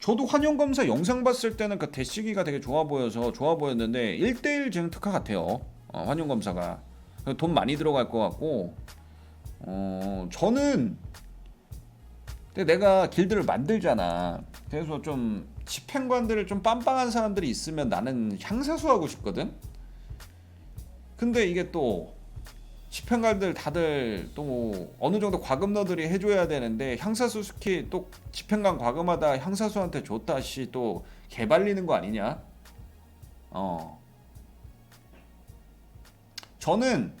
저도 환영 검사 영상 봤을 때는 그 대시기가 되게 좋아 보여서 좋아 보였는데 1대1 지금 특화 같아요. 어, 환영 검사가 돈 많이 들어갈 것 같고 어 저는 내가 길드를 만들잖아. 그래서 좀 집행관들을 좀 빰빵한 사람들이 있으면 나는 향사수 하고 싶거든. 근데 이게 또 집행관들 다들 또 어느 정도 과금러들이 해줘야 되는데 향사수 스킬 또 집행관 과금하다 향사수한테 줬다 씨또 개발리는 거 아니냐? 어. 저는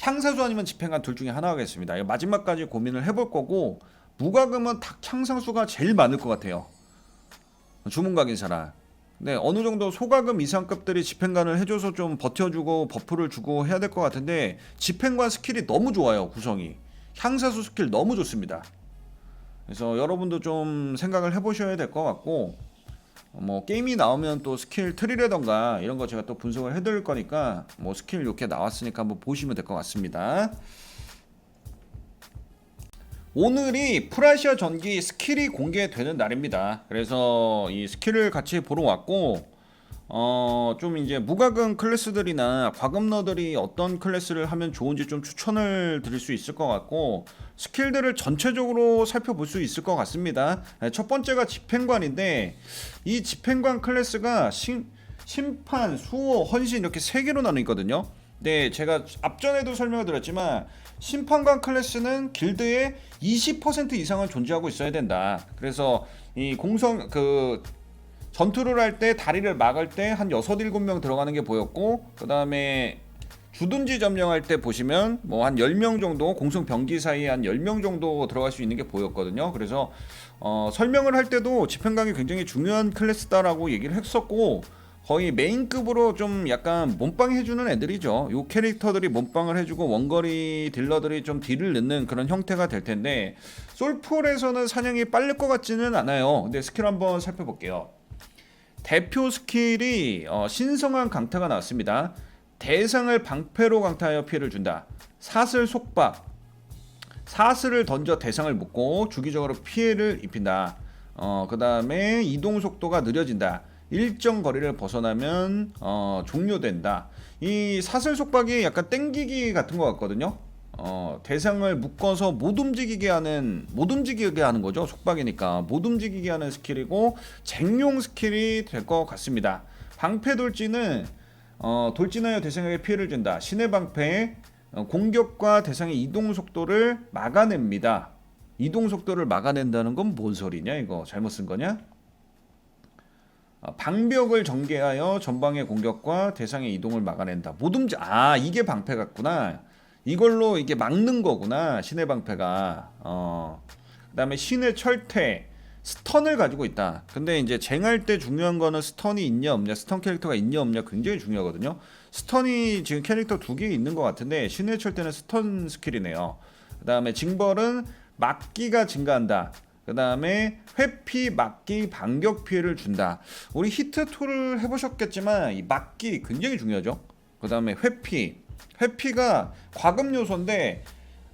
향사수 아니면 집행관 둘 중에 하나 하겠습니다. 이거 마지막까지 고민을 해볼 거고 무과금은 닭 향상수가 제일 많을 것 같아요. 주문 각인 사람. 네, 어느 정도 소가금 이상급들이 집행관을 해줘서 좀 버텨주고 버프를 주고 해야 될 것 같은데 집행관 스킬이 너무 좋아요 구성이 향사수 스킬 너무 좋습니다. 그래서 여러분도 좀 생각을 해보셔야 될 것 같고 뭐 게임이 나오면 또 스킬 트리라던가 이런 거 제가 또 분석을 해드릴 거니까 뭐 스킬 이렇게 나왔으니까 한번 보시면 될 것 같습니다. 오늘이 프라시아 전기 스킬이 공개되는 날입니다. 그래서 이 스킬을 같이 보러 왔고 어, 좀 이제 무과금 클래스들이나 과금러들이 어떤 클래스를 하면 좋은지 좀 추천을 드릴 수 있을 것 같고 스킬들을 전체적으로 살펴볼 수 있을 것 같습니다. 네, 첫 번째가 집행관인데 이 집행관 클래스가 심, 심판, 수호, 헌신 이렇게 세 개로 나뉘거든요. 네, 제가 앞전에도 설명을 드렸지만 심판관 클래스는 길드에 20% 이상은 존재하고 있어야 된다. 그래서 이 공성 그 전투를 할 때 다리를 막을 때 한 6, 7명 들어가는 게 보였고 그다음에 주둔지 점령할 때 보시면 뭐 한 10명 정도 공성 병기 사이에 한 10명 정도 들어갈 수 있는 게 보였거든요. 그래서 어, 설명을 할 때도 집행관이 굉장히 중요한 클래스다라고 얘기를 했었고 거의 메인급으로 좀 약간 몸빵 해주는 애들이죠. 요 캐릭터들이 몸빵을 해주고 원거리 딜러들이 좀 딜을 넣는 그런 형태가 될 텐데 솔풀에서는 사냥이 빨릴 것 같지는 않아요. 근데 스킬 한번 살펴볼게요. 대표 스킬이 어, 신성한 강타가 나왔습니다. 대상을 방패로 강타하여 피해를 준다. 사슬 속박. 사슬을 던져 대상을 묶고 주기적으로 피해를 입힌다. 어, 그 다음에 이동 속도가 느려진다. 일정 거리를 벗어나면 어, 종료된다. 이 사슬 속박이 약간 땡기기 같은 것 같거든요. 어, 대상을 묶어서 못 움직이게 하는 못 움직이게 하는 거죠. 속박이니까 못 움직이게 하는 스킬이고 쟁용 스킬이 될 것 같습니다. 방패 돌진은 어, 돌진하여 대상에게 피해를 준다. 신의 방패 어, 공격과 대상의 이동 속도를 막아냅니다. 이동 속도를 막아낸다는 건 뭔 소리냐 이거 잘못 쓴 거냐? 어, 방벽을 전개하여 전방의 공격과 대상의 이동을 막아낸다. 못 움직 아 이게 방패 같구나. 이걸로 이게 막는 거구나 신의 방패가. 어. 그다음에 신의 철퇴 스턴을 가지고 있다. 근데 이제 쟁할 때 중요한 거는 스턴이 있냐 없냐, 스턴 캐릭터가 있냐 없냐 굉장히 중요하거든요. 스턴이 지금 캐릭터 두 개 있는 것 같은데 신의 철퇴는 스턴 스킬이네요. 그다음에 징벌은 막기가 증가한다. 그 다음에 회피, 막기, 반격 피해를 준다. 우리 히트 툴을 해보셨겠지만 이 막기 굉장히 중요하죠. 그 다음에 회피, 회피가 과금 요소인데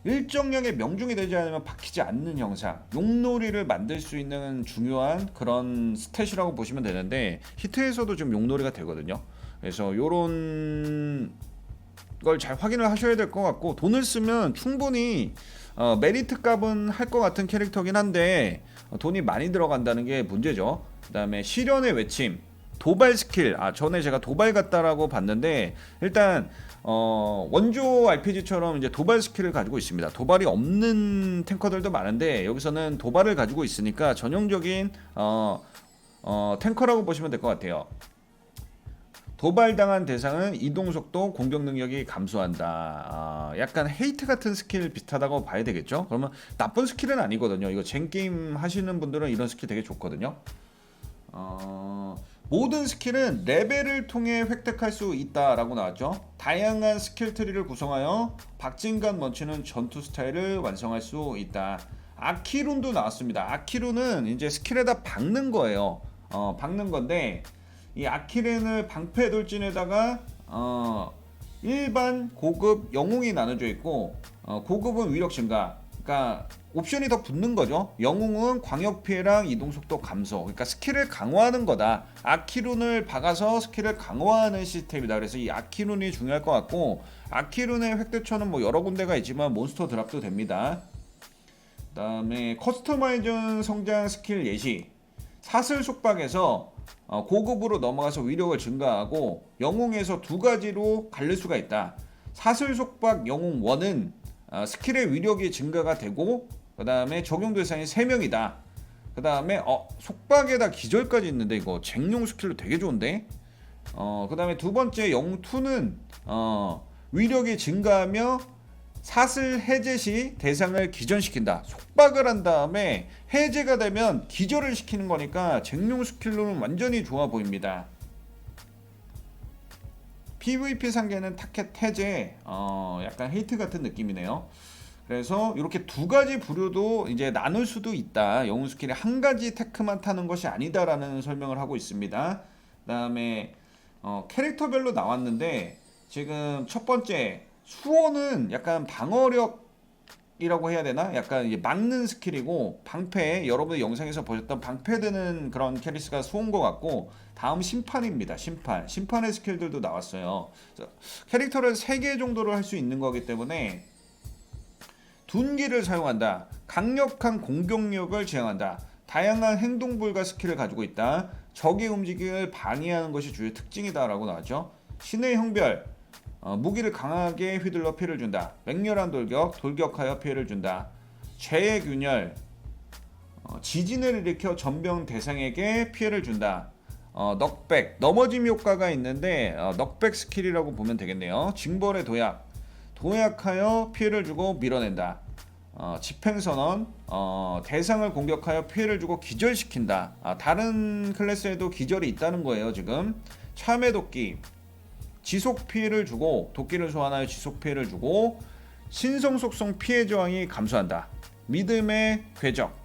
일정량의 명중이 되지 않으면 박히지 않는 형상, 용놀이를 만들 수 있는 중요한 그런 스탯이라고 보시면 되는데 히트에서도 지금 용놀이가 되거든요. 그래서 요런 걸 잘 확인을 하셔야 될 것 같고 돈을 쓰면 충분히 어, 메리트 값은 할 것 같은 캐릭터긴 한데 어, 돈이 많이 들어간다는 게 문제죠. 그 다음에 시련의 외침, 도발 스킬. 아 전에 제가 도발 같다라고 봤는데 일단 어, 원조 RPG처럼 이제 도발 스킬을 가지고 있습니다. 도발이 없는 탱커들도 많은데 여기서는 도발을 가지고 있으니까 전형적인 어, 어, 탱커라고 보시면 될 것 같아요. 도발당한 대상은 이동 속도, 공격 능력이 감소한다. 아, 약간 헤이트 같은 스킬 비슷하다고 봐야 되겠죠? 그러면 나쁜 스킬은 아니거든요. 이거 젠 게임 하시는 분들은 이런 스킬 되게 좋거든요. 어, 모든 스킬은 레벨을 통해 획득할 수 있다라고 나왔죠. 다양한 스킬 트리를 구성하여 박진감 넘치는 전투 스타일을 완성할 수 있다. 아키룬도 나왔습니다. 아키룬은 이제 스킬에다 박는 거예요. 어, 박는 건데 이 아키렌을 방패 돌진에다가 어, 일반 고급 영웅이 나눠져 있고 어, 고급은 위력 증가. 그러니까 옵션이 더 붙는 거죠. 영웅은 광역 피해랑 이동 속도 감소. 그러니까 스킬을 강화하는 거다. 아키룬을 박아서 스킬을 강화하는 시스템이다. 그래서 이 아키룬이 중요할 것 같고 아키룬의 획득처는 뭐 여러 군데가 있지만 몬스터 드랍도 됩니다. 그다음에 커스터마이즈 성장 스킬 예시. 사슬 속박에서 어, 고급으로 넘어가서 위력을 증가하고 영웅에서 두 가지로 갈릴 수가 있다. 사슬 속박 영웅 1은 어, 스킬의 위력이 증가가 되고 그 다음에 적용 대상이 3명이다. 그 다음에 어, 속박에다 기절까지 있는데 이거 쟁용 스킬로 되게 좋은데? 어, 그 다음에 두 번째 영웅 2는 어, 위력이 증가하며 사슬 해제 시 대상을 기전시킨다. 속박을 한 다음에 해제가 되면 기절을 시키는 거니까 쟁용 스킬로는 완전히 좋아 보입니다. PVP 상계는 타켓 해제, 어, 약간 헤이트 같은 느낌이네요. 그래서 이렇게 두 가지 부류도 이제 나눌 수도 있다. 영웅 스킬이 한 가지 테크만 타는 것이 아니다라는 설명을 하고 있습니다. 그다음에 어, 캐릭터별로 나왔는데 지금 첫 번째 수호는 약간 방어력이라고 해야 되나? 약간 막는 스킬이고 방패 여러분들 영상에서 보셨던 방패 드는 그런 캐리스가 수호인 것 같고 다음 심판입니다. 심판 심판의 스킬들도 나왔어요. 캐릭터를 3개 정도를 할 수 있는 거기 때문에 둔기를 사용한다. 강력한 공격력을 지향한다. 다양한 행동 불가 스킬을 가지고 있다. 적의 움직임을 방해하는 것이 주요 특징이다라고 나왔죠. 신의 형별 어, 무기를 강하게 휘둘러 피해를 준다. 맹렬한 돌격, 돌격하여 피해를 준다. 죄의 균열, 어, 지진을 일으켜 전병 대상에게 피해를 준다. 어, 넉백, 넘어짐 효과가 있는데 어, 넉백 스킬이라고 보면 되겠네요. 징벌의 도약, 도약하여 피해를 주고 밀어낸다. 어, 집행선언, 어, 대상을 공격하여 피해를 주고 기절시킨다. 아, 다른 클래스에도 기절이 있다는 거예요, 지금. 참외 도끼, 지속 피해를 주고 도끼를 소환하여 지속 피해를 주고 신성 속성 피해 저항이 감소한다. 믿음의 궤적.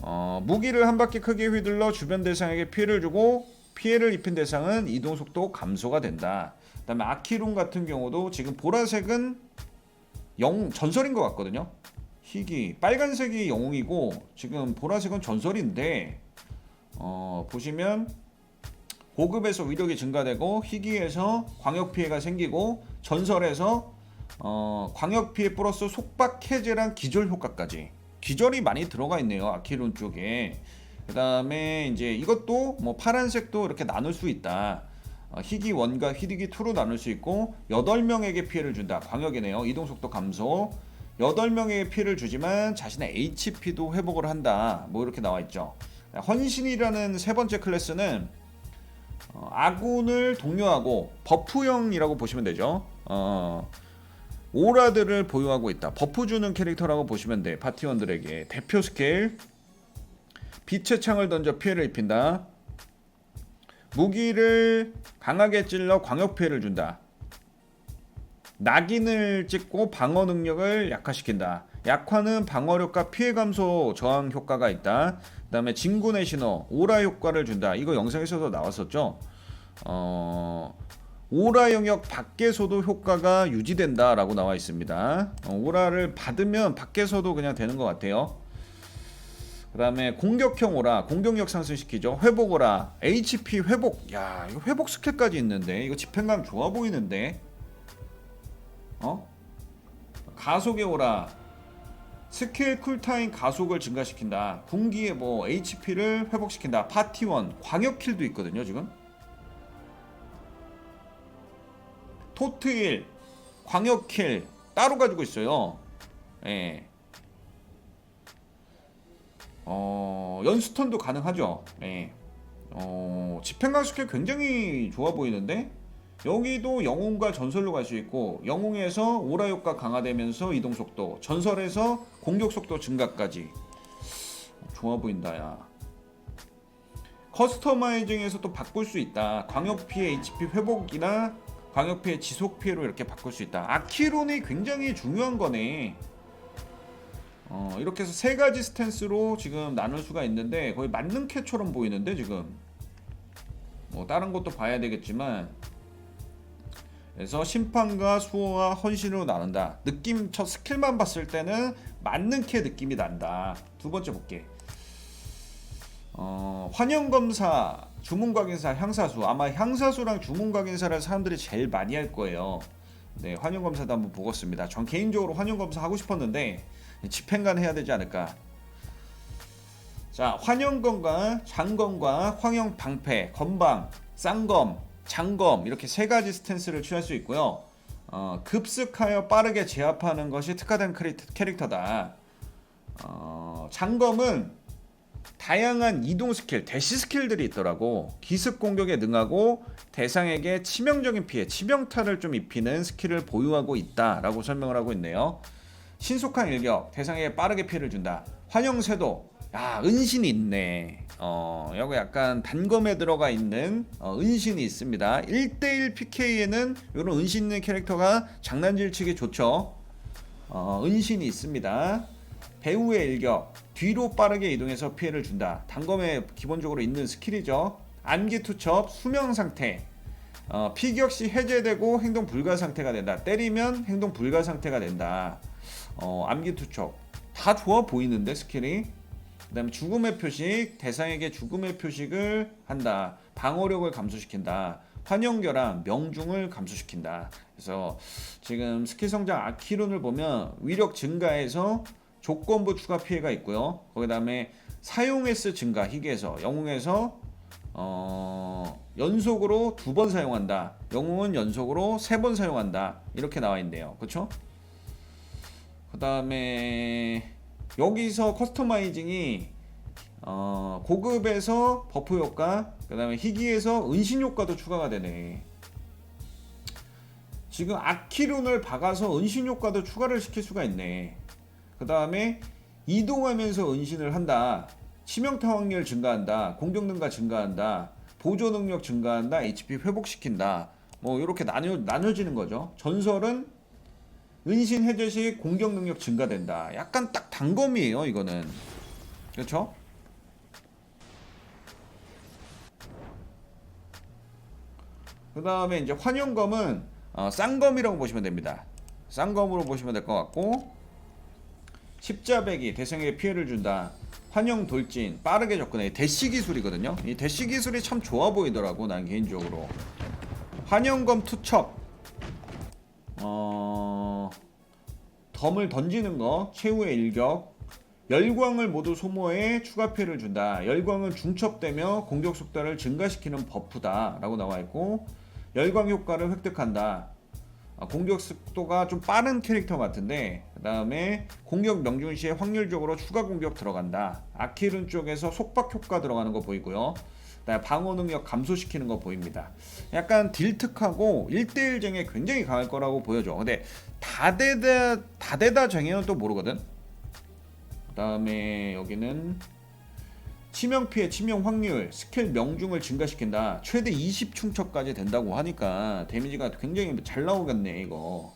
어, 무기를 한 바퀴 크게 휘둘러 주변 대상에게 피해를 주고 피해를 입힌 대상은 이동 속도 감소가 된다. 그다음에 아키룬 같은 경우도 지금 보라색은 영 전설인 것 같거든요. 희귀 빨간색이 영웅이고 지금 보라색은 전설인데 어, 보시면 고급에서 위력이 증가되고 희귀에서 광역 피해가 생기고 전설에서 어, 광역 피해 플러스 속박 해제랑 기절 효과까지. 기절이 많이 들어가 있네요 아키룬 쪽에. 그 다음에 이제 이것도 뭐 파란색도 이렇게 나눌 수 있다. 어, 희귀 1과 희귀 2로 나눌 수 있고 8명에게 피해를 준다. 광역이네요. 이동속도 감소. 8명에게 피해를 주지만 자신의 HP도 회복을 한다. 뭐 이렇게 나와 있죠. 헌신이라는 세 번째 클래스는 어, 아군을 독려하고 버프형이라고 보시면 되죠. 어, 오라들을 보유하고 있다. 버프 주는 캐릭터라고 보시면 돼. 파티원들에게 대표 스킬 빛의 창을 던져 피해를 입힌다. 무기를 강하게 찔러 광역 피해를 준다. 낙인을 찍고 방어 능력을 약화시킨다. 약화는 방어력과 피해 감소 저항 효과가 있다. 그다음에 진군의 신호, 오라 효과를 준다. 이거 영상에서도 나왔었죠. 어, 오라 영역 밖에서도 효과가 유지된다라고 나와 있습니다. 어, 오라를 받으면 밖에서도 그냥 되는 것 같아요. 그 다음에 공격형 오라, 공격력 상승시키죠. 회복 오라, HP 회복. 야, 이거 회복 스킬까지 있는데 이거 집행감 좋아 보이는데. 어? 가속의 오라, 스킬 쿨타임 가속을 증가시킨다. 군기의 뭐 HP를 회복시킨다. 파티원 광역킬도 있거든요, 지금. 토트일 광역킬 따로 가지고 있어요. 예. 어, 연스턴도 가능하죠. 예. 어, 집행관 스킬 굉장히 좋아 보이는데 여기도 영웅과 전설로 갈 수 있고 영웅에서 오라 효과 강화되면서 이동 속도, 전설에서 공격 속도 증가까지 좋아 보인다 야. 커스터마이징에서 또 바꿀 수 있다. 광역 피해 HP 회복이나 광역 피해 지속 피해로 이렇게 바꿀 수 있다. 아키론이 굉장히 중요한 거네. 어, 이렇게 해서 세 가지 스탠스로 지금 나눌 수가 있는데 거의 맞는 캐처럼 보이는데 지금 뭐 다른 것도 봐야 되겠지만 그래서 심판과 수호와 헌신으로 나눈다. 느낌 첫 스킬만 봤을 때는 맞는 캐 느낌이 난다. 두 번째 볼게. 어, 환영검사, 주문각인사, 향사수 아마 향사수랑 주문각인사를 사람들이 제일 많이 할 거예요. 네, 환영검사도 한번 보겠습니다. 전 개인적으로 환영검사 하고 싶었는데 집행관 해야 되지 않을까. 자, 환영검과 장검과 황영 방패, 건방, 쌍검, 장검 이렇게 세 가지 스탠스를 취할 수 있고요. 어, 급습하여 빠르게 제압하는 것이 특화된 캐릭터다. 어, 장검은 다양한 이동 스킬, 대시 스킬들이 있더라고. 기습 공격에 능하고 대상에게 치명적인 피해, 치명타를 좀 입히는 스킬을 보유하고 있다라고 설명을 하고 있네요. 신속한 일격, 대상에게 빠르게 피해를 준다. 환영쇄도, 야 은신이 있네. 어, 여기 약간 단검에 들어가 있는 어, 은신이 있습니다. 1대1 PK에는 이런 은신 있는 캐릭터가 장난질 치기 좋죠. 어, 은신이 있습니다. 배우의 일격 뒤로 빠르게 이동해서 피해를 준다. 단검에 기본적으로 있는 스킬이죠. 안기 투첩 수명 상태 어, 피격 시 해제되고 행동 불가 상태가 된다. 때리면 행동 불가 상태가 된다. 어, 암기 투척 다 좋아 보이는데 스킬이 그 다음에 죽음의 표식 대상에게 죽음의 표식을 한다. 방어력을 감소시킨다. 환영결함 명중을 감소시킨다. 그래서 지금 스킬 성장 아키론을 보면 위력 증가해서 조건부 추가 피해가 있고요. 거기 다음에 사용 횟수 증가 희귀에서 영웅에서 어, 연속으로 두 번 사용한다. 영웅은 연속으로 세 번 사용한다. 이렇게 나와 있네요. 그렇죠? 그 다음에 여기서 커스터마이징이 어, 고급에서 버프 효과, 그 다음에 희귀에서 은신 효과도 추가가 되네. 지금 아키룬을 박아서 은신 효과도 추가를 시킬 수가 있네. 그 다음에 이동하면서 은신을 한다. 치명타 확률 증가한다. 공격 능가 증가한다. 보조 능력 증가한다. HP 회복시킨다. 뭐 이렇게 나뉘어 나눠지는 거죠. 전설은 은신 해제 시 공격 능력 증가된다. 약간 딱 단검이에요, 이거는. 그렇죠? 그 다음에 이제 환영검은 어, 쌍검이라고 보시면 됩니다. 쌍검으로 보시면 될 것 같고 십자배기 대상에게 피해를 준다. 환영 돌진 빠르게 접근해 대시 기술이거든요. 이 대시 기술이 참 좋아 보이더라고 난 개인적으로. 환영검 투첩 어 덤을 던지는 거 최후의 일격 열광을 모두 소모해 추가 피해를 준다. 열광은 중첩되며 공격 속도를 증가시키는 버프다라고 나와 있고 열광 효과를 획득한다. 아, 공격 속도가 좀 빠른 캐릭터 같은데 그 다음에 공격 명중 시에 확률적으로 추가 공격 들어간다. 아키룬 쪽에서 속박 효과 들어가는 거 보이고요. 그다음에 방어 능력 감소시키는 거 보입니다. 약간 딜특하고 1대1쟁에 굉장히 강할 거라고 보여줘. 근데 다대다 다대다 쟁에는 또 모르거든. 그다음에 여기는 치명 피해, 치명 확률, 스킬 명중을 증가시킨다. 최대 20 충척까지 된다고 하니까 데미지가 굉장히 잘 나오겠네 이거.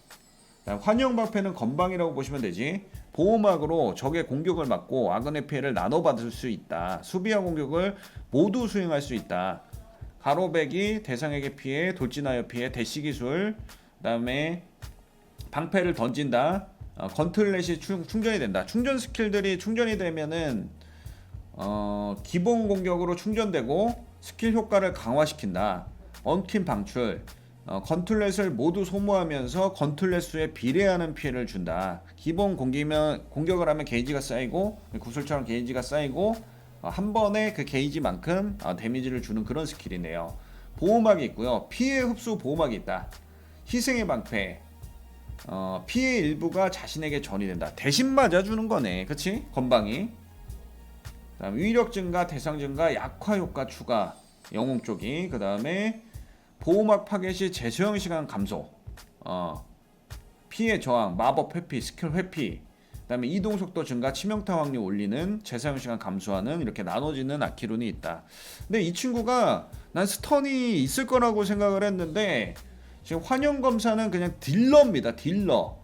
환영 방패는 건방이라고 보시면 되지. 보호막으로 적의 공격을 막고 아군의 피해를 나눠 받을 수 있다. 수비와 공격을 모두 수행할 수 있다. 가로백이 대상에게 피해, 돌진하여 피해, 대시 기술, 그다음에 방패를 던진다. 어, 건틀렛이 충, 충전이 된다. 충전 스킬들이 충전이 되면은 어, 기본 공격으로 충전되고 스킬 효과를 강화시킨다. 엉킨 방출. 어, 건틀렛을 모두 소모하면서 건틀렛 수에 비례하는 피해를 준다. 기본 공기면 공격을 하면 게이지가 쌓이고 구슬처럼 게이지가 쌓이고 어, 한 번에 그 게이지만큼 어, 데미지를 주는 그런 스킬이네요. 보호막이 있고요. 피해 흡수 보호막이 있다. 희생의 방패. 어, 피해 일부가 자신에게 전이 된다. 대신 맞아주는 거네. 그치? 건방이. 위력 증가, 대상 증가, 약화 효과 추가, 영웅 쪽이 그 다음에 보호막 파괴 시 재소형 시간 감소, 어, 피해 저항, 마법 회피, 스킬 회피, 그다음에 이동 속도 증가, 치명타 확률 올리는, 재사용 시간 감소하는 이렇게 나눠지는 아키론이 있다. 근데 이 친구가 난 스턴이 있을 거라고 생각을 했는데 지금 환영 검사는 그냥 딜러입니다. 딜러.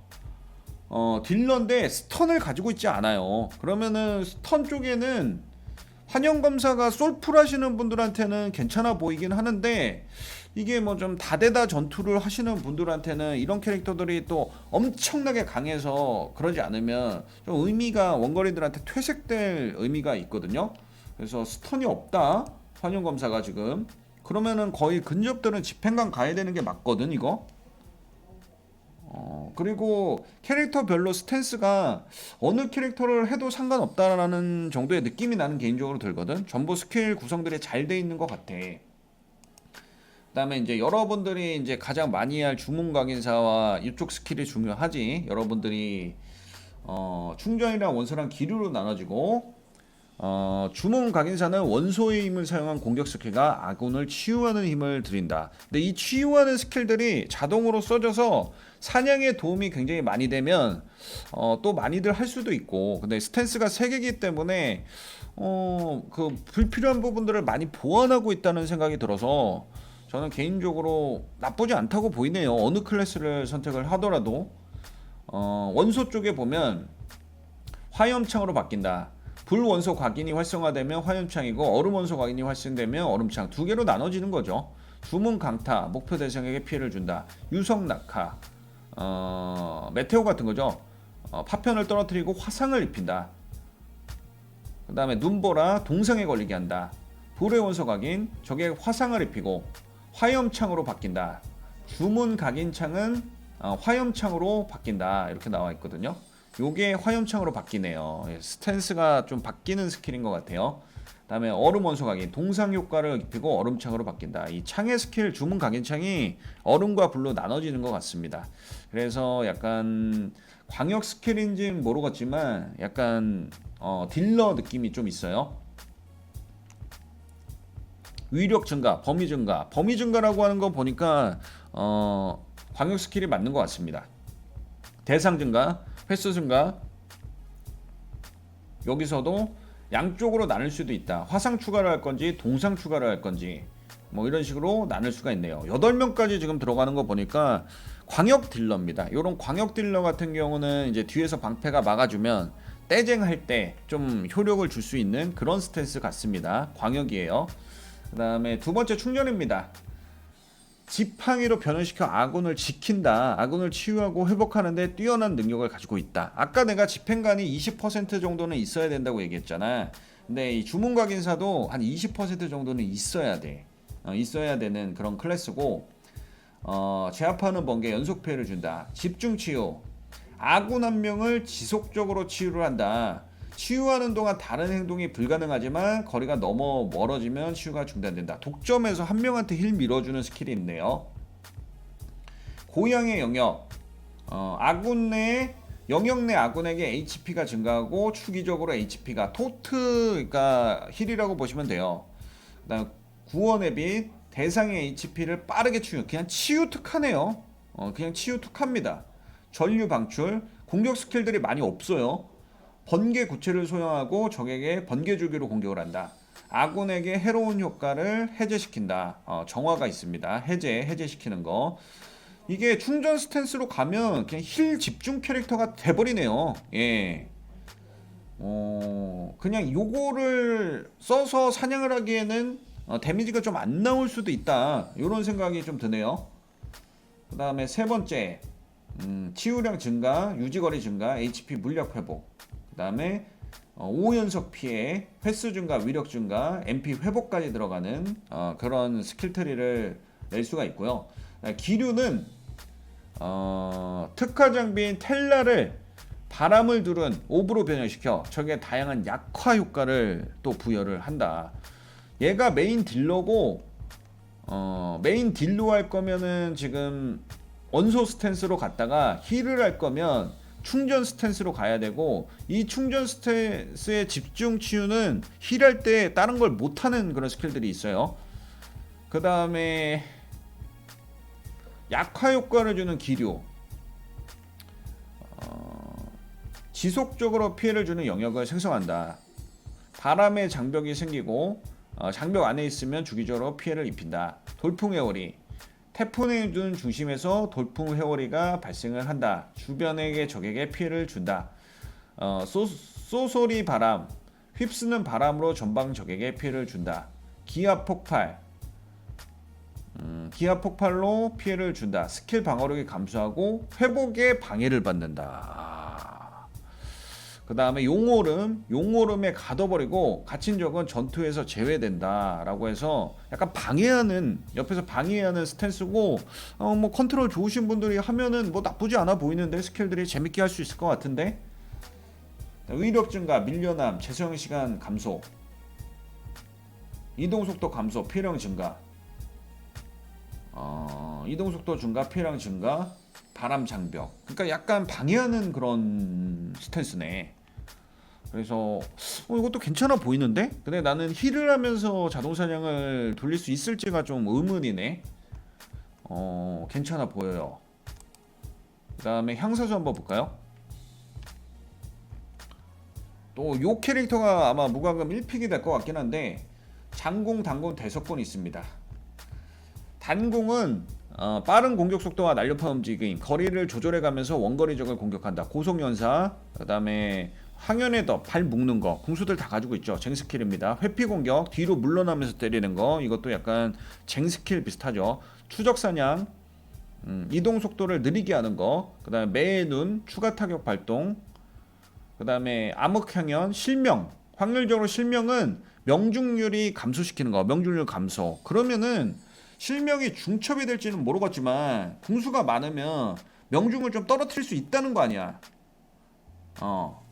어, 딜러인데 스턴을 가지고 있지 않아요. 그러면은 스턴 쪽에는 환영 검사가 솔풀 하시는 분들한테는 괜찮아 보이긴 하는데 이게 뭐 좀 다대다 전투를 하시는 분들한테는 이런 캐릭터들이 또 엄청나게 강해서 그러지 않으면 좀 의미가 원거리들한테 퇴색될 의미가 있거든요. 그래서 스턴이 없다 환영 검사가 지금 그러면은 거의 근접들은 집행관 가야 되는 게 맞거든 이거. 어, 그리고 캐릭터별로 스탠스가 어느 캐릭터를 해도 상관없다라는 정도의 느낌이 나는 개인적으로 들거든. 전부 스킬 구성들이 잘 돼 있는 것 같아. 그다음에 이제 여러분들이 이제 가장 많이 할 주문 각인사와 이쪽 스킬이 중요하지. 여러분들이 어, 충전이랑 원소랑 기류로 나눠지고 어, 주문 각인사는 원소의 힘을 사용한 공격 스킬과 아군을 치유하는 힘을 드린다. 근데 이 치유하는 스킬들이 자동으로 써져서 사냥에 도움이 굉장히 많이 되면 어, 또 많이들 할 수도 있고 근데 스탠스가 3개이기 때문에 어, 그 불필요한 부분들을 많이 보완하고 있다는 생각이 들어서 저는 개인적으로 나쁘지 않다고 보이네요. 어느 클래스를 선택을 하더라도 어, 원소 쪽에 보면 화염창으로 바뀐다. 불 원소 각인이 활성화되면 화염창이고 얼음 원소 각인이 활성되면 얼음창 두 개로 나눠지는 거죠. 주문 강타, 목표 대상에게 피해를 준다. 유성 낙하, 어, 메테오 같은 거죠. 어, 파편을 떨어뜨리고 화상을 입힌다. 그 다음에 눈보라, 동상에 걸리게 한다. 불의 원소 각인, 적의 화상을 입히고 화염창으로 바뀐다. 주문 각인창은 어, 화염창으로 바뀐다. 이렇게 나와 있거든요. 요게 화염창으로 바뀌네요. 예, 스탠스가 좀 바뀌는 스킬인 것 같아요. 다음에 얼음 원소 각인 동상 효과를 입히고 얼음창으로 바뀐다. 이 창의 스킬 주문 각인창이 얼음과 불로 나눠지는 것 같습니다. 그래서 약간 광역 스킬인지는 모르겠지만 약간 어, 딜러 느낌이 좀 있어요. 위력 증가, 범위 증가, 범위 증가라고 하는 거 보니까 어, 광역 스킬이 맞는 것 같습니다. 대상 증가, 횟수 증가. 여기서도 양쪽으로 나눌 수도 있다. 화상 추가를 할 건지 동상 추가를 할 건지 뭐 이런 식으로 나눌 수가 있네요. 8명까지 지금 들어가는 거 보니까 광역 딜러입니다. 이런 광역 딜러 같은 경우는 이제 뒤에서 방패가 막아주면 떼쟁할 때 좀 효력을 줄 수 있는 그런 스탠스 같습니다. 광역이에요. 그 다음에 두 번째 충전입니다. 지팡이로 변형시켜 아군을 지킨다. 아군을 치유하고 회복하는데 뛰어난 능력을 가지고 있다. 아까 내가 집행관이 20% 정도는 있어야 된다고 얘기했잖아. 근데 이 주문각 인사도 한 20% 정도는 있어야 돼. 어, 있어야 되는 그런 클래스고 어, 제압하는 번개 연속 피해를 준다. 집중 치유. 아군 한 명을 지속적으로 치유를 한다. 치유하는 동안 다른 행동이 불가능하지만 거리가 너무 멀어지면 치유가 중단된다. 독점에서 한 명한테 힐 밀어주는 스킬이 있네요. 고양의 영역. 어, 아군 내 영역 내 아군에게 HP가 증가하고 추기적으로 HP가 토트 그러니까 힐이라고 보시면 돼요. 그다음 구원의 빛 대상의 HP를 빠르게 치유. 그냥 치유 특하네요. 어, 그냥 치유 특합니다. 전류 방출 공격 스킬들이 많이 없어요. 번개 구체를 소형하고 적에게 번개 주기로 공격을 한다. 아군에게 해로운 효과를 해제시킨다. 어, 정화가 있습니다. 해제, 해제시키는 거. 이게 충전 스탠스로 가면 그냥 힐 집중 캐릭터가 돼버리네요. 예. 어, 그냥 요거를 써서 사냥을 하기에는 어, 데미지가 좀 안 나올 수도 있다. 이런 생각이 좀 드네요. 그 다음에 세 번째, 음, 치유량 증가, 유지거리 증가, HP 물력 회복. 그 다음에 어, 5연속 피해, 횟수 증가, 위력 증가, MP 회복까지 들어가는 어, 그런 스킬 트리를 낼 수가 있고요. 아, 기류는 어, 특화 장비인 텔라를 바람을 두른 오브로 변형시켜 적의 다양한 약화 효과를 또 부여를 한다. 얘가 메인 딜러고 어, 메인 딜로 할 거면은 지금 원소 스탠스로 갔다가 힐을 할 거면 충전 스탠스로 가야 되고 이 충전 스탠스의 집중 치유는 힐할 때 다른 걸 못하는 그런 스킬들이 있어요. 그 다음에 약화 효과를 주는 기류 어, 지속적으로 피해를 주는 영역을 생성한다. 바람의 장벽이 생기고 어, 장벽 안에 있으면 주기적으로 피해를 입힌다. 돌풍 회오리 태풍의 눈 중심에서 돌풍 회오리가 발생을 한다. 주변에게 적에게 피해를 준다. 어, 쏘, 쏘소리 바람 휩쓰는 바람으로 전방 적에게 피해를 준다. 기압 폭발. 음, 기압 폭발로 피해를 준다. 스킬 방어력이 감소하고 회복에 방해를 받는다. 그 다음에 용오름, 용오름에 가둬버리고 갇힌 적은 전투에서 제외된다라고 해서 약간 방해하는 옆에서 방해하는 스탠스고 어, 뭐 컨트롤 좋으신 분들이 하면은 뭐 나쁘지 않아 보이는데 스킬들이 재밌게 할 수 있을 것 같은데. 위력 증가, 밀려남, 재사용 시간 감소, 이동 속도 감소, 피해량 증가, 어, 이동 속도 증가, 피해량 증가, 바람 장벽. 그러니까 약간 방해하는 그런 스탠스네. 그래서 어, 이것도 괜찮아 보이는데? 근데 나는 힐을 하면서 자동 사냥을 돌릴 수 있을지가 좀 의문이네. 어, 괜찮아 보여요. 그 다음에 향사수 한번 볼까요? 또 요 캐릭터가 아마 무과금 1픽이 될 것 같긴 한데 장공, 단공, 대석권이 있습니다. 단공은 어, 빠른 공격 속도와 날렵한 움직임, 거리를 조절해가면서 원거리 적을 공격한다. 고속 연사, 그 다음에 황연의 더, 발 묶는 거, 궁수들 다 가지고 있죠. 쟁 스킬입니다. 회피 공격, 뒤로 물러나면서 때리는 거, 이것도 약간 쟁 스킬 비슷하죠. 추적 사냥, 음, 이동 속도를 느리게 하는 거, 그 다음에 매의 눈, 추가 타격 발동, 그 다음에 암흑 향연, 실명. 확률적으로 실명은 명중률이 감소시키는 거, 명중률 감소. 그러면은 실명이 중첩이 될지는 모르겠지만 궁수가 많으면 명중을 좀 떨어뜨릴 수 있다는 거 아니야. 어.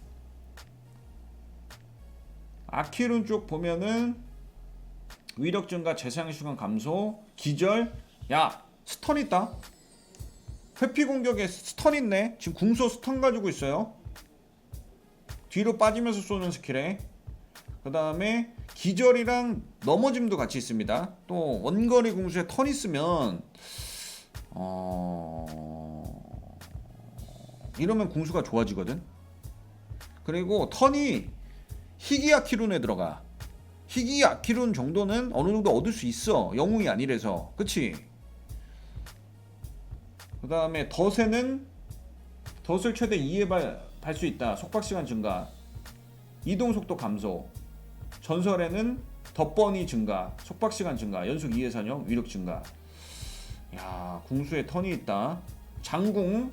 아키룬 쪽 보면은 위력 증가, 재사용 시간 감소, 기절. 야, 스턴 있다. 회피 공격에 스턴 있네. 지금 궁수 스턴 가지고 있어요. 뒤로 빠지면서 쏘는 스킬에 그 다음에 기절이랑 넘어짐도 같이 있습니다. 또 원거리 궁수에 턴 있으면 어... 이러면 궁수가 좋아지거든. 그리고 턴이 희귀아키룬에 들어가. 희귀아키룬 정도는 어느 정도 얻을 수 있어. 영웅이 아니래서. 그치? 그 다음에 덫에는 덫을 최대 2에 발수 있다. 속박 시간 증가. 이동 속도 감소. 전설에는 덧번이 증가. 속박 시간 증가. 연속 2회 사냥. 위력 증가. 야, 궁수에 턴이 있다. 장궁.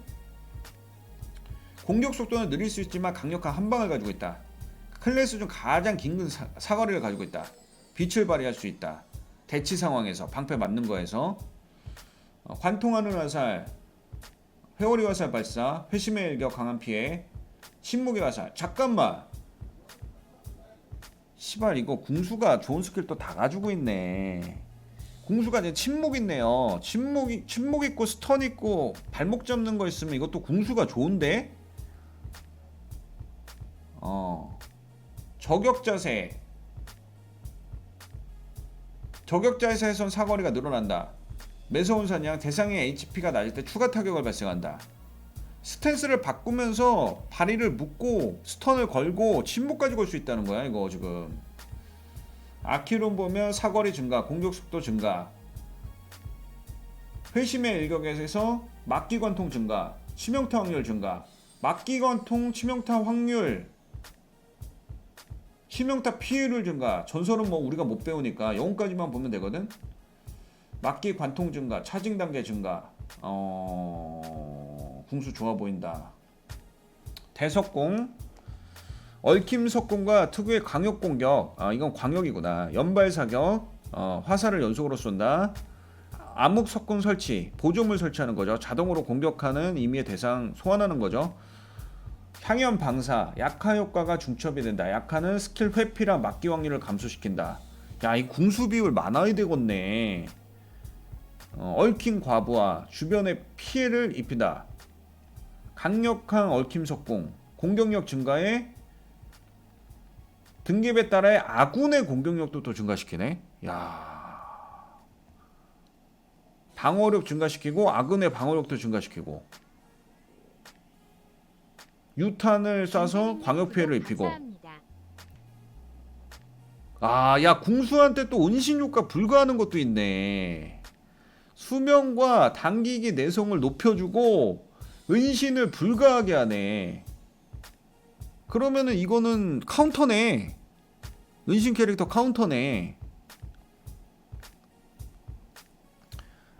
공격 속도는 느릴 수 있지만 강력한 한 방을 가지고 있다. 클래스 중 가장 긴 사, 사거리를 가지고 있다. 빛을 발휘할 수 있다. 대치 상황에서 방패 맞는 거에서 어, 관통하는 화살, 회오리 화살 발사, 회심의 일격 강한 피해, 침묵의 화살. 잠깐만. 시발 이거 궁수가 좋은 스킬 또 다 가지고 있네. 궁수가 이제 침묵 있네요. 침묵 이- 침묵 있고 스턴 있고 발목 잡는 거 있으면 이것도 궁수가 좋은데? 어. 저격 자세. 저격 자세에선 사거리가 늘어난다. 매서운 사냥 대상의 HP가 낮을 때 추가 타격을 발생한다. 스탠스를 바꾸면서 다리를 묶고 스턴을 걸고 침묵까지 걸 수 있다는 거야 이거 지금. 아키론 보면 사거리 증가 공격 속도 증가 회심의 일격에서 막기 관통 증가 치명타 확률 증가 막기 관통 치명타 확률 치명타 피해율 증가. 전설은 뭐 우리가 못 배우니까 영웅까지만 보면 되거든. 막기 관통 증가 차징 단계 증가. 어... 궁수 좋아 보인다. 대석공 얽힘 석공과 특유의 광역 공격. 아 이건 광역이구나. 연발 사격. 어, 화살을 연속으로 쏜다. 암흑 석공 설치. 보조물 설치하는 거죠. 자동으로 공격하는 임의의 대상 소환하는 거죠. 향연 방사. 약화 효과가 중첩이 된다. 약화는 스킬 회피랑 막기 확률을 감소시킨다. 야, 이 궁수 비율 많아야 되겠네. 어, 얽힌 과부하 주변에 피해를 입힌다. 강력한 얽힘 석궁 공격력 증가에 등급에 따라 아군의 공격력도 또 증가시키네. 야. 방어력 증가시키고 아군의 방어력도 증가시키고 유탄을 쏴서 광역 피해를 입히고. 아, 야, 궁수한테 또 은신 효과 불가하는 것도 있네. 수명과 당기기 내성을 높여주고 은신을 불가하게 하네. 그러면은 이거는 카운터네. 은신 캐릭터 카운터네.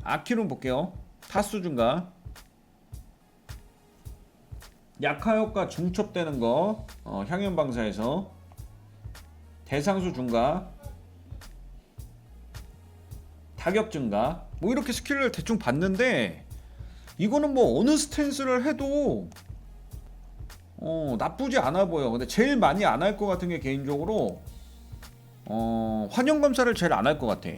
아키론 볼게요. 타수 증가. 약화 효과 중첩되는 거. 어, 향연 방사에서 대상수 증가. 타격 증가. 뭐 이렇게 스킬을 대충 봤는데 이거는 뭐 어느 스탠스를 해도 어, 나쁘지 않아 보여. 근데 제일 많이 안 할 것 같은 게 개인적으로 어, 환영 검사를 제일 안 할 것 같아.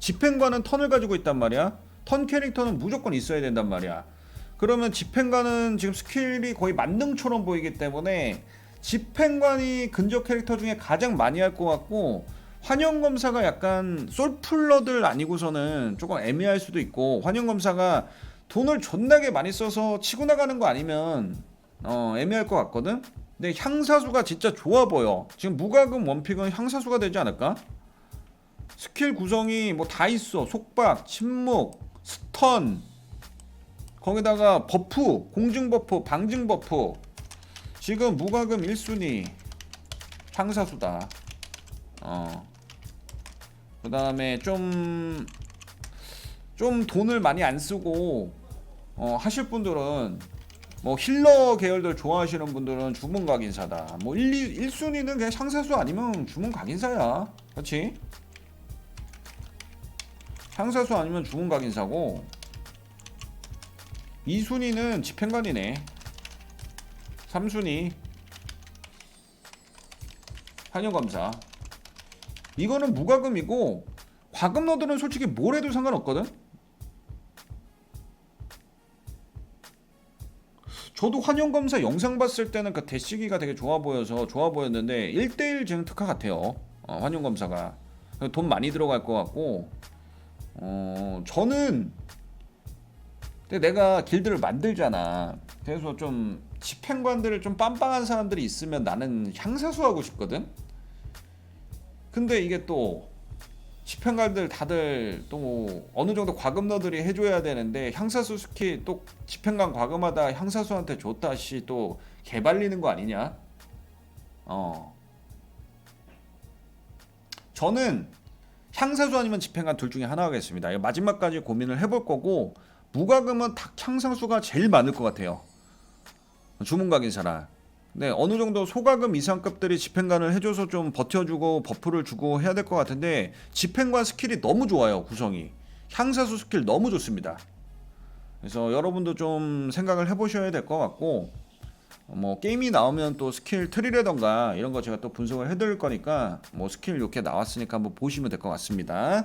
집행관은 턴을 가지고 있단 말이야. 턴 캐릭터는 무조건 있어야 된단 말이야. 그러면 집행관은 지금 스킬이 거의 만능처럼 보이기 때문에 집행관이 근접 캐릭터 중에 가장 많이 할 것 같고 환영 검사가 약간 솔플러들 아니고서는 조금 애매할 수도 있고 환영 검사가 돈을 존나게 많이 써서 치고 나가는 거 아니면 어 애매할 것 같거든. 근데 향사수가 진짜 좋아 보여. 지금 무과금 원픽은 향사수가 되지 않을까? 스킬 구성이 뭐 다 있어. 속박, 침묵, 스턴. 거기다가 버프, 공증 버프, 방증 버프. 지금 무과금 1순위 향사수다. 어. 그다음에 좀 좀 돈을 많이 안 쓰고 어, 하실 분들은 뭐 힐러 계열들 좋아하시는 분들은 주문 각인사다. 뭐 1, 2, 1순위는 그냥 향사수 아니면 주문 각인사야. 그렇지? 향사수 아니면 주문 각인사고 2순위는 집행관이네. 3순위 환영검사. 이거는 무과금이고 과금 너들은 솔직히 뭘 해도 상관없거든. 저도 환영 검사 영상 봤을 때는 그 대시기가 되게 좋아 보여서 좋아 보였는데 1대1 지금 특화 같아요. 어, 환영 검사가 돈 많이 들어갈 것 같고 어 저는 내가 길드를 만들잖아. 그래서 좀 집행관들을 좀 빰빵한 사람들이 있으면 나는 향사수 하고 싶거든. 근데 이게 또 집행관들 다들 또 어느 정도 과금러들이 해줘야 되는데 향사수 스킬 또 집행관 과금하다 향사수한테 줬다 시또 개발리는 거 아니냐? 어. 저는 향사수 아니면 집행관 둘 중에 하나 하겠습니다. 마지막까지 고민을 해볼 거고 무과금은 닭 향상수가 제일 많을 것 같아요. 주문 각인사라. 네, 어느 정도 소가금 이상급들이 집행관을 해줘서 좀 버텨주고 버프를 주고 해야 될 것 같은데 집행관 스킬이 너무 좋아요 구성이 향사수 스킬 너무 좋습니다. 그래서 여러분도 좀 생각을 해보셔야 될 것 같고 뭐 게임이 나오면 또 스킬 트리라던가 이런 거 제가 또 분석을 해드릴 거니까 뭐 스킬 이렇게 나왔으니까 한번 보시면 될 것 같습니다.